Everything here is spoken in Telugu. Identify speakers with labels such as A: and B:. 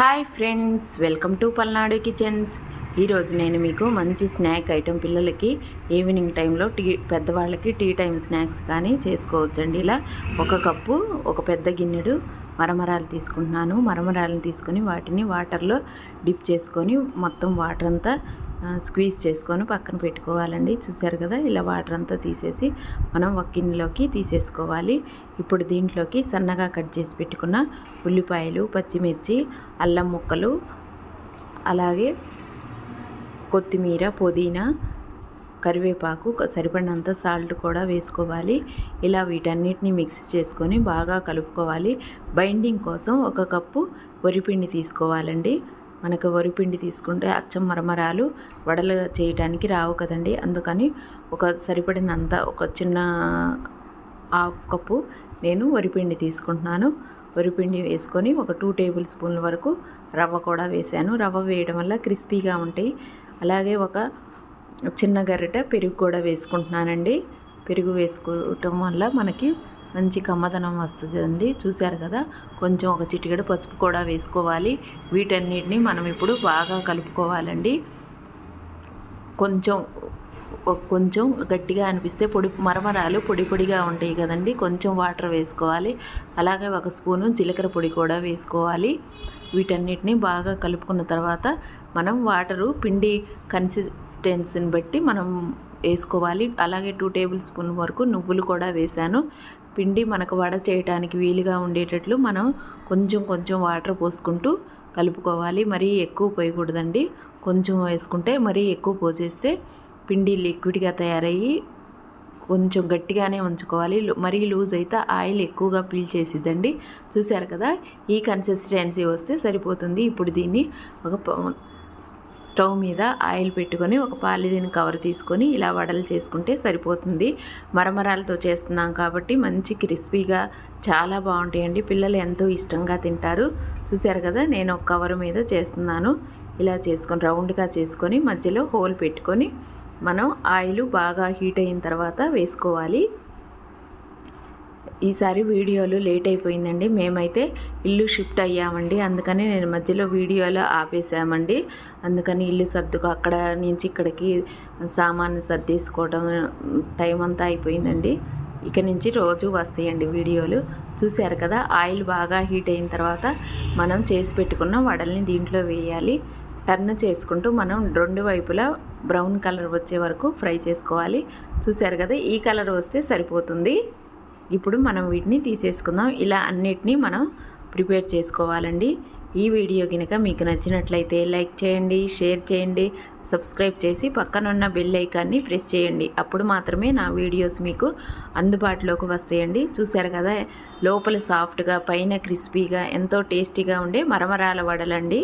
A: Hi friends welcome to Palnadu kitchens. ఈరోజు నేను మీకు మంచి స్నాక్ ఐటెం పిల్లలకి ఈవినింగ్ టైంలో టీ పెద్దవాళ్ళకి టీ టైం స్నాక్స్ కానీ చేసుకోవచ్చండి. ఇలా ఒక కప్పు ఒక పెద్ద గిన్నెడు మరమరాలు తీసుకుంటున్నాను. మరమరాలను తీసుకొని వాటిని వాటర్లో డిప్ చేసుకొని మొత్తం వాటర్ అంతా స్క్వీజ్ చేసుకొని పక్కన పెట్టుకోవాలండి. చూసారు కదా ఇలా వాటర్ అంతా తీసేసి మనం ఒక గిన్నెలోకి తీసేసుకోవాలి. ఇప్పుడు దీంట్లోకి సన్నగా కట్ చేసి పెట్టుకున్న ఉల్లిపాయలు పచ్చిమిర్చి అల్లం ముక్కలు అలాగే కొత్తిమీర పుదీనా కరివేపాకు సరిపడినంత సాల్ట్ కూడా వేసుకోవాలి. ఇలా వీటన్నిటిని మిక్స్ చేసుకొని బాగా కలుపుకోవాలి. బైండింగ్ కోసం ఒక కప్పు వరిపిండి తీసుకోవాలండి. మనకు వరిపిండి తీసుకుంటే అచ్చం మరమరాలు వడలు చేయడానికి రావు కదండి. అందుకని ఒక సరిపడినంత ఒక చిన్న హాఫ్ కప్పు నేను వరిపిండి తీసుకుంటున్నాను. వరిపిండి వేసుకొని ఒక టూ టేబుల్ స్పూన్ల వరకు రవ్వ కూడా వేసాను. రవ్వ వేయడం వల్ల క్రిస్పీగా ఉంటాయి. అలాగే ఒక చిన్న గరిట పెరుగు కూడా వేసుకుంటున్నానండి. పెరుగు వేసుకోవటం వల్ల మనకి మంచి కమ్మదనం వస్తుందండి. చూశారు కదా? కొంచెం ఒక చిటికెడు పసుపు కూడా వేసుకోవాలి. వీటన్నిటిని మనం ఇప్పుడు బాగా కలుపుకోవాలండి. కొంచెం కొంచెం గట్టిగా అనిపిస్తే పొడి మరమరాలు పొడి పొడిగా ఉంటాయి కదండి. కొంచెం వాటర్ వేసుకోవాలి. అలాగే ఒక స్పూను జీలకర్ర పొడి కూడా వేసుకోవాలి. వీటన్నిటిని బాగా కలుపుకున్న తర్వాత మనం వాటరు పిండి కన్సిస్టెన్సీని బట్టి మనం వేసుకోవాలి. అలాగే టూ టేబుల్ స్పూన్ వరకు నువ్వులు కూడా వేశాను. పిండి మనకు వడ చేయడానికి వీలుగా ఉండేటట్లు మనం కొంచెం కొంచెం వాటర్ పోసుకుంటూ కలుపుకోవాలి. మరీ ఎక్కువ పోయకూడదండి. కొంచెం వేసుకుంటే మరీ ఎక్కువ పోసేస్తే పిండి లిక్విడ్గా తయారయ్యి కొంచెం గట్టిగానే ఉంచుకోవాలి. మరీ లూజ్ అయితే ఆయిల్ ఎక్కువగా పీల్చేసిద్దండి చూశారు కదా? ఈ కన్సిస్టెన్సీ వస్తే సరిపోతుంది. ఇప్పుడు దీన్ని ఒక స్టవ్ మీద ఆయిల్ పెట్టుకొని ఒక పాలిథిన్ కవర్ తీసుకొని ఇలా వడలు చేసుకుంటే సరిపోతుంది. మరమరాలతో చేస్తున్నాం కాబట్టి మంచి క్రిస్పీగా చాలా బాగుంటాయండి. పిల్లలు ఎంతో ఇష్టంగా తింటారు. చూశారు కదా నేను ఒక కవర్ మీద చేస్తున్నాను. ఇలా చేసుకొని రౌండ్గా చేసుకొని మధ్యలో హోల్ పెట్టుకొని మనం ఆయిల్ బాగా హీట్ అయిన తర్వాత వేసుకోవాలి. ఈసారి వీడియోలు లేట్ అయిపోయిందండి. మేమైతే ఇల్లు షిఫ్ట్ అయ్యామండి. అందుకని నేను మధ్యలో వీడియోలో ఆపేసామండి అందుకని ఇల్లు సర్దుకు అక్కడ నుంచి ఇక్కడికి సామాను సర్దేసుకోవడం టైం అంతా అయిపోయిందండి. ఇక నుంచి రోజు వస్తాయండి వీడియోలు. చూశారు కదా ఆయిల్ బాగా హీట్ అయిన తర్వాత మనం చేసి పెట్టుకున్న వడల్ని దీంట్లో వేయాలి. టర్న్ చేసుకుంటూ మనం రెండు వైపులా బ్రౌన్ కలర్ వచ్చే వరకు ఫ్రై చేసుకోవాలి. చూశారు కదా ఈ కలర్ వస్తే సరిపోతుంది. ఇప్పుడు మనం వీటిని తీసేసుకుందాం. ఇలా అన్నిటినీ మనం ప్రిపేర్ చేసుకోవాలండి. ఈ వీడియో కనుక మీకు నచ్చినట్లయితే లైక్ చేయండి షేర్ చేయండి సబ్స్క్రైబ్ చేసి పక్కనున్న బెల్ ఐకాన్ని ప్రెస్ చేయండి. అప్పుడు మాత్రమే నా వీడియోస్ మీకు అందుబాటులోకి వస్తాయండి. చూసారు కదా లోపల సాఫ్ట్గా పైన క్రిస్పీగా ఎంతో టేస్టీగా ఉండే మరమరాల వడలండి.